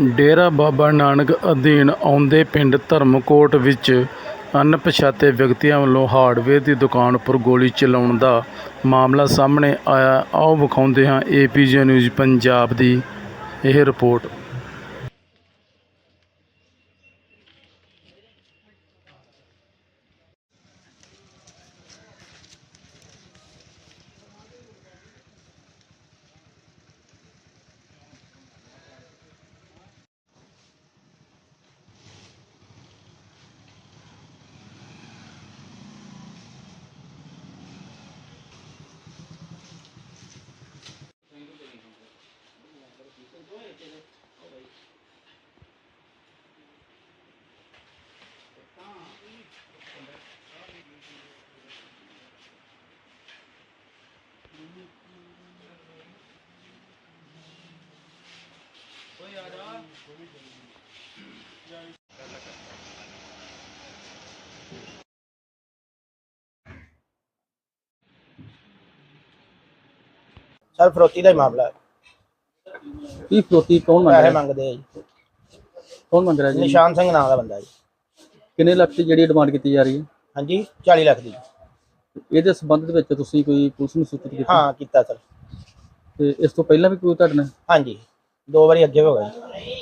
ਡੇਰਾ ਬਾਬਾ ਨਾਨਕ ਅਧੀਨ ਆਉਂਦੇ ਪਿੰਡ ਧਰਮਕੋਟ ਵਿੱਚ ਅਣਪਛਾਤੇ ਵਿਅਕਤੀਆਂ ਵੱਲੋਂ ਹਾਰਡਵੇਅਰ ਦੀ ਦੁਕਾਨ ਉੱਪਰ ਗੋਲੀ ਚਲਾਉਣ ਦਾ ਮਾਮਲਾ ਸਾਹਮਣੇ ਆਇਆ। ਆਓ ਵਿਖਾਉਂਦੇ ਹਾਂ ਏਪੀਜੀ ਨਿਊਜ਼ ਪੰਜਾਬ ਦੀ ਇਹ ਰਿਪੋਰਟ। ਸਰ ਫਰੋਤੀ ਦਾ ਹੀ ਮਾਮਲਾ ਹੈ। ਕੀ ਫਰੋਤੀ ਕੌਣ ਮੰਗ ਪੈਸੇ ਰਿਹਾ ਮੰਗਦੇ ਆ ਜੀ। ਕੌਣ ਮੰਗ ਰਿਹਾ ਜੀ? ਨਿਸ਼ਾਨ ਸਿੰਘ ਨਾਮ ਦਾ ਬੰਦਾ ਜੀ। ਕਿੰਨੇ ਲੱਖ ਦੀ ਜਿਹੜੀ ਡਿਮਾਂਡ ਕੀਤੀ ਜਾ ਰਹੀ ਹੈ? ਹਾਂਜੀ 40 ਲੱਖ ਦੀ। ਇਹਦੇ ਸੰਬੰਧ ਦੇ ਵਿੱਚ ਤੁਸੀਂ ਕੋਈ ਪੁਲਿਸ ਨੂੰ ਸੂਚਿਤ ਕੀਤਾ? ਹਾਂ ਕੀਤਾ ਸਰ। ਤੇ ਇਸ ਤੋਂ ਪਹਿਲਾਂ ਵੀ ਕੋਈ ਤੁਹਾਡੇ ਨਾਲ? ਹਾਂਜੀ ਦੋ ਵਾਰੀ ਅੱਗੇ ਹੋ ਗਿਆ ਜੀ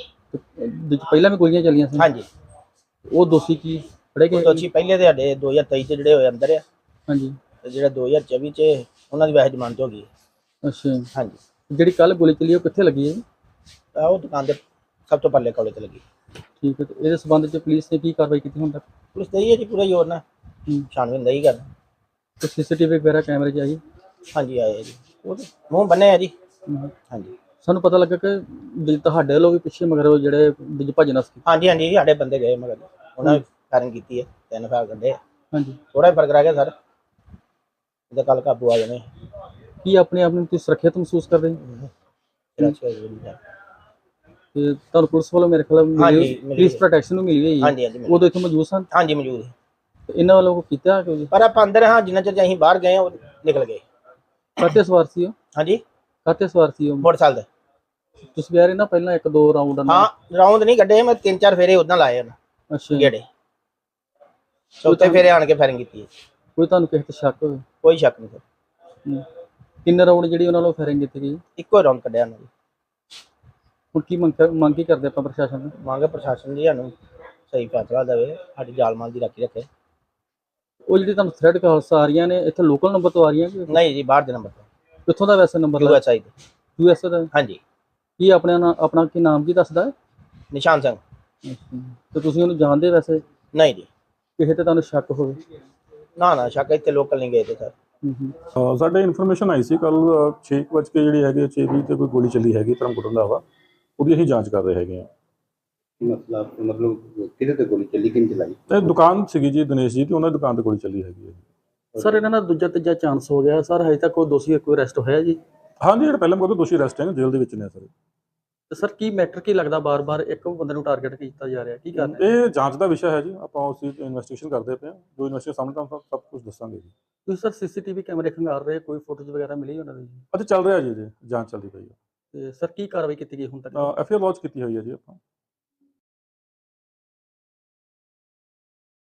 ਤੇ ਪਹਿਲਾਂ ਵੀ ਗੋਲੀਆਂ ਚੱਲੀਆਂ ਸੀ? ਹਾਂਜੀ। ਉਹ ਦੋਸ਼ੀ ਕੀ ਫੜੇ ਗਏ? ਦੋਸ਼ੀ ਪਹਿਲੇ ਦੇ ਸਾਡੇ 2023 ਚ ਜਿਹੜੇ ਹੋਏ ਅੰਦਰ ਆ। ਹਾਂਜੀ। ਤੇ ਜਿਹੜਾ 2024 ਚ ਉਹਨਾਂ ਦੀ ਵੈਸੇ ਜ਼ਮਾਨਤ ਹੋ ਗਈ। ਹੈ। ਅੱਛਾ। ਹਾਂਜੀ। ਜਿਹੜੀ ਕੱਲ ਗੋਲੀ ਚੱਲੀ ਉਹ ਕਿੱਥੇ ਲੱਗੀ ਹੈ ਜੀ? ਉਹ ਦੁਕਾਨ ਦੇ ਸਭ ਤੋਂ ਪਰਲੇ ਕੋਲੇ ਤੇ ਲੱਗੀ। ਠੀਕ ਹੈ ਤੇ ਇਹਦੇ ਸੰਬੰਧ ਚ ਪੁਲਿਸ ਨੇ ਕੀ ਕਾਰਵਾਈ ਕੀਤੀ ਹੁਣ ਤੱਕ? ਪੁਲਿਸ ਤੇ ਹੀ ਹੈ ਜੀ ਪੂਰਾ ਜ਼ੋਰ ਨਾਲ। ਹੂੰ। ਛਾਣਬੀਨ ਨਹੀਂ ਕਰਨਾ ਤੇ ਸੀਸੀਟੀਵੀ ਵਗੈਰਾ ਕੈਮਰੇ 'ਚ ਆਈ? ਹਾਂਜੀ ਆਏ ਆ ਜੀ। ਉਹ ਤੇ ਮੂੰਹ ਬੰਨੇ ਆ ਜੀ। ਹਾਂਜੀ। ਸਾਨੂੰ ਪਤਾ ਲੱਗਾ ਕਿ ਵੀ ਤੁਹਾਡੇ ਵੱਲੋਂ ਵੀ ਪਿੱਛੇ ਮਗਰ ਉਹ ਜਿਹੜੇ ਵਿੱਚ ਭੱਜਣਾ ਸੀ ਹਾਂਜੀ ਹਾਂਜੀ ਸਾਡੇ ਬੰਦੇ ਗਏ ਮਗਰ। ਉਹਨਾਂ ਨੇ ਫਾਇਰਿੰਗ ਕੀਤੀ ਹੈ ਤਿੰਨ ਫਾਇਰ ਕੱਢੇ ਹਾਂਜੀ। ਥੋੜਾ ਫ਼ਰਕ ਰਹਿ ਗਿਆ ਸਰ। ਇਹਦਾ ਕੱਲ ਕਾਬੂ ਆ ਜਾਣੇ ਕੀ ਆਪਣੇ ਆਪ ਨੂੰ ਤੁਸੀਂ ਸੁਰੱਖਿਅਤ ਮਹਿਸੂਸ ਜੀ? ਵਜੇ ਦਾ। ਤੇ ਤੁਹਾਨੂੰ ਪੁਲਿਸ ਵੱਲੋਂ ਮੇਰੇ ਖਿਆਲ ਹਾਂਜੀ, ਮਿਲੀ ਪੁਲਿਸ ਹੈ। ਪ੍ਰੋਟੈਕਸ਼ਨ ਨੂੰ ਮਿਲੀ ਹੋਈ ਹੈ। ਹਾਂਜੀ ਹਾਂਜੀ ਮਿਲ- ਉਦੋਂ ਇੱਥੇ ਮੌਜੂਦ ਸਨ? ਹਾਂਜੀ ਮੌਜੂਦ ਹੈ। ਤੇ ਇਹਨਾਂ ਵੱਲੋਂ ਕੋਈ ਕੀਤਾ ਕਿ ਪਰ ਆਪਾਂ ਅੰਦਰ ਹਾਂ ਜਿੰਨਾ ਚਿਰ ਅਸੀਂ ਬਾਹਰ ਗਏ ਹਾਂ, ਉਹ ਨਿਕਲ ਗਏ। ਕਾਤੇ ਸਵਾਰ ਸੀ ਉਹ? ਹਾਂਜੀ। ਕਾਤੇ ਸਵਾਰ ਸੀ ਉਹ? ਮੋਟਰਸਾਈਕਲ ਦੇ ਤੁਸੀਂ ਕਹਿ ਰਹੇ ਨਾ ਪਹਿਲਾਂ ਇੱਕ ਦੋ ਰਾਉਂਡ ਹਾਂ ਰਾਉਂਡ ਨਹੀਂ ਕੱਢੇ ਮੈਂ ਤਿੰਨ ਚਾਰ ਫੇਰੇ ਉਦਾਂ ਲਾਏ ਹਨ। ਅੱਛਾ। ਗੇੜੇ। ਚੌਥੇ ਫੇਰੇ ਆਣ ਕੇ ਫਾਇਰਿੰਗ ਕੀਤੀ ਹੈ। ਕੋਈ ਤੁਹਾਨੂੰ ਕਿਸੇ ਤੇ ਸ਼ੱਕ ਹੋਵੇ? ਕੋਈ ਸ਼ੱਕ ਨਹੀਂ ਸਰ। ਹਮ। ਕਿੰਨੇ ਰਾਉਂਡ ਜਿਹੜੀ ਉਹਨਾਂ ਵੱਲੋਂ ਫਾਇਰਿੰਗ ਕੀਤੀ ਗਈ? ਇੱਕੋ ਰਾਉਂਡ ਕੱਢਿਆ ਉਹਨਾਂ ਨੇ। ਹੁਣ ਕੀ ਮੰਗ ਮੰਗ ਕੀ ਕਰਦੇ ਆਪਾਂ ਪ੍ਰਸ਼ਾਸਨ ਤੋਂ? ਮੰਗ ਪ੍ਰਸ਼ਾਸਨ ਜੀ ਸਾਨੂੰ ਸਹੀ ਫੈਸਲਾ ਦੇਵੇ ਸਾਡੀ ਜਾਲਮਾਲ ਦੀ ਰਾਖੀ ਰੱਖੇ। ਉਹ ਜਿਹੜੀ ਤੁਹਾਨੂੰ ਥ੍ਰੈਡ ਕਾਲਸ ਆ ਰਹੀਆਂ ਨੇ ਇੱਥੇ ਲੋਕਲ ਨੰਬਰ ਤੋਂ ਆ ਰਹੀਆਂ ਕਿ ਨਹੀਂ ਜੀ ਬਾਹਰ ਦੇ ਨੰਬਰ ਤੋਂ। ਕਿੱਥੋਂ ਦਾ ਵੈਸੇ ਨੰਬਰ ਲੱਗਾ ਯੂਐਸਆਈ ਦੇ। ਯੂਐਸ ਦਾ? ਹਾਂਜੀ। ਕੀ ਆਪਣੇ ਨਾ- ਆਪਣਾ ਕੀ ਨਾਮ ਕੀ ਦੱਸਦਾ ਹੈ? ਨਿਸ਼ਾਨ ਸਿੰਘ। ਤੇ ਤੁਸੀਂ ਉਹਨੂੰ ਜਾਣਦੇ ਵੈਸੇ? ਨਹੀਂ ਜੀ। ਕਿਸੇ ਤੇ ਤੁਹਾਨੂੰ ਸ਼ੱਕ ਹੋਵੇ? ਨਾ ਨਾ ਸ਼ੱਕ ਇੱਥੇ ਲੋਕਲ ਨਹੀਂ ਗਏ ਤੇ ਸਰ। ਸਾਡੇ ਇਨਫੋਰਮੇਸ਼ਨ ਆਈ ਸੀ ਕੱਲ 6 ਵਜੇ ਜਿਹੜੀ ਹੈਗੀ 6 ਵਜੇ ਤੇ ਕੋਈ ਗੋਲੀ ਚੱਲੀ ਹੈਗੀ ਧਰਮਕੋਟ ਦਾ ਵਾ ਉਹਦੀ ਅਸੀਂ ਜਾਂਚ ਕਰ ਰਹੇ ਹੈਗੇ ਆ। ਮਸਲਾ ਮਤਲਬ ਕਿਹਦੇ ਤੇ ਗੋਲੀ ਚੱਲੀ ਕਿੰਨ ਚਲਾਈ? ਤੇ ਦੁਕਾਨ ਸੀਗੀ ਜੀ ਦਿਨੇਸ਼ ਜੀ ਤੇ ਉਹਨਾਂ ਦੀ ਦੁਕਾਨ ਤੇ ਗੋਲੀ ਚੱਲੀ ਹੈਗੀ ਹੈ ਸਰ ਇਹਨਾਂ ਦਾ ਦੂਜਾ ਤੀਜਾ ਚਾਂਸ ਹੋ ਗਿਆ। ਸਰ ਹਜੇ ਤੱਕ ਕੋਈ ਦੋਸ਼ੀ ਕੋਈ ਅਰੈਸਟ ਹੋਇਆ ਜੀ? ਹਾਂਜੀ ਜਿਹੜਾ ਪਹਿਲਾਂ ਮਗਰ ਦੋਸ਼ੀ ਅਰੈਸਟ ਹੈ ਜੇਲ੍ਹ ਦੇ ਵਿੱਚ ਨੇ ਸਰ। ਤੇ ਸਰ ਕੀ ਮੈਟਰ ਕੀ ਲੱਗਦਾ ਬਾਰ-ਬਾਰ ਇੱਕ ਬੰਦੇ ਨੂੰ ਟਾਰਗੇਟ ਕੀਤਾ ਜਾ ਰਿਹਾ? ਕੀ ਕਾਰਨ ਹੈ? ਇਹ ਜਾਂਚ ਦਾ ਵਿਸ਼ਾ ਹੈ ਜੀ ਆਪਾਂ ਉਸ ਦੀ ਇਨਵੈਸਟੀਗੇਸ਼ਨ ਕਰਦੇ ਪਏ ਹਾਂ। ਜੋ ਇਨਵੈਸਟੀਗੇਸ਼ਨ ਸਾਹਮਣੇ ਤੁਹਾਨੂੰ ਸਭ ਕੁਝ ਦੱਸਾਂਗੇ ਜੀ। ਤੁਸੀਂ ਸਰ ਸੀਸੀਟੀਵੀ ਕੈਮਰੇ ਖੰਗਾਰ ਰਹੇ ਕੋਈ ਫੋਟੋਜ਼ ਵਗੈਰਾ ਮਿਲੀ ਉਹਨਾਂ ਦੀ ਜੀ? ਅੱਜ ਚੱਲ ਰਿਹਾ ਜੀ ਜੀ ਜਾਂਚ ਚੱਲਦੀ ਪਈ ਹੈ ਤੇ ਸਰ ਕੀ ਕਾਰਵਾਈ ਕੀਤੀ ਗਈ ਹੁਣ ਤੱਕ? ਐਫ ਆਈ ਆਰ ਲੌਂਚ ਕੀਤੀ ਹੋਈ ਹੈ ਜੀ ਆਪਾਂ।